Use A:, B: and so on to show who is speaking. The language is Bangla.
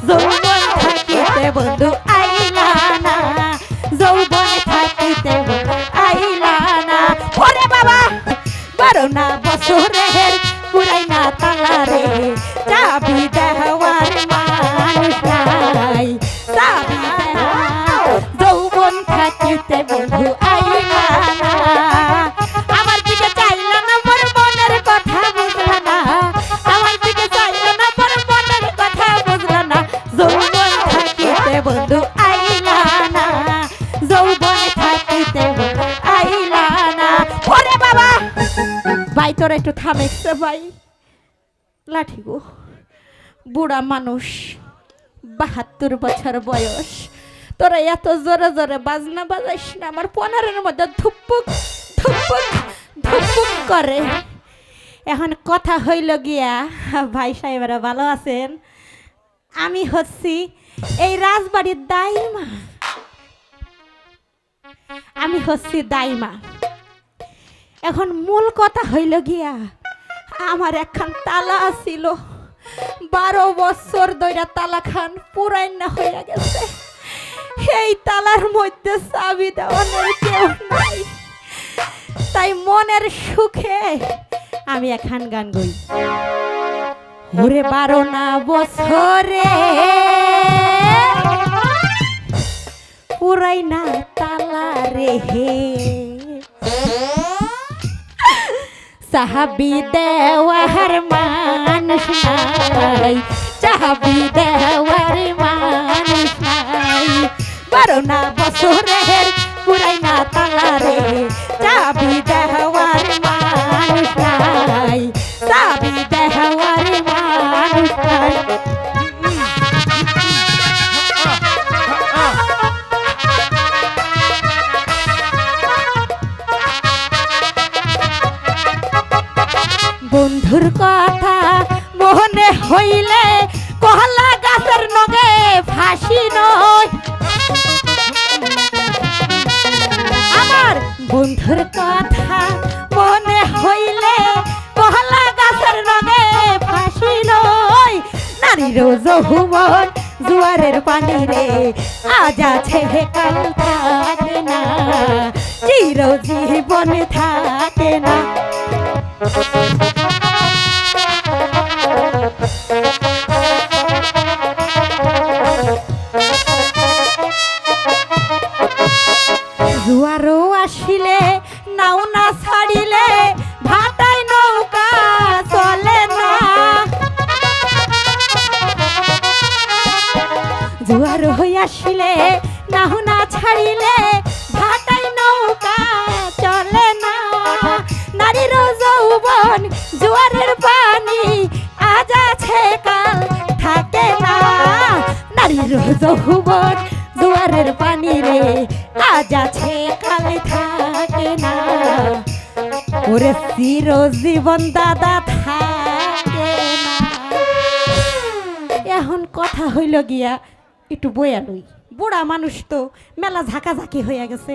A: যৌবন থাকিতে বন্ধু আইলা না যৌবন থাকিতে বন্ধু আইলা না ওরে বাবা বারো না বছরের পুরাই যৌবন থাকিতে আইলা না। ওরে বাবা! ভাই, তোরা একটু থামেছে ভাই। লাঠি গো। বুড়া মানুষ, বাহাত্তর বছর বয়স। তোরা এত জোরে জোরে বাজনা বাজাইস না, আমার পনেরোর মধ্যে ধুপুক ধুপুক ধুপুক করে। এখন কথা হইল গিয়া, ভাই সাহেবেরা ভালো আছেন? আমি হচ্ছি এই রাজবাড়ির দাইমা। আমি হচ্ছি দাইমা। এখন মূল কথা হইল গিয়া, আমার একখান তালা ছিল বারো বছর ধরে তালা খান পুরাই না হইয়া গেছে। এই তালার মধ্যে চাবি দেওয়ানোর কেউ নাই। তাই মনের সুখে আমি এখান গান গই। ওরে বারো না বছরে পুরাই না তালা রে হে। সাহাবি দেওয়ার মানুষ নাই চাহাবি দেওয়ার মানুষ নাই। বারো না বছরের পুরাই না তালারে চাবি দেওয়ার কথা মনে হইলে কহলা গাছের নগে ফাঁসি নয়। আমার বন্ধুর কথা মনে হইলে কহলা গাছের নগে ফাঁসি নয়। নারীর যৌবন জুয়ারের পানি রে আজ আছে কাল থাকে না চির জীবন থাকে না। জুয়ার হই আসিলে নাও না ছাড়িলে ভাটাই নৌকা চলে না। নারীর যৌবন জুয়ারের পানি, আজ আছে কাল, থাকে না। নারীর যৌবন জুয়ারের পানি রে, আজ আছে কাল, থাকে না। ওরে চির জীবন দাদা, থাকে না। এখন কথা হইল গিয়া একটু বয়া লই। বুড়া মানুষ তো মেলা ঝাঁকাঝাঁকি হইয়া গেছে।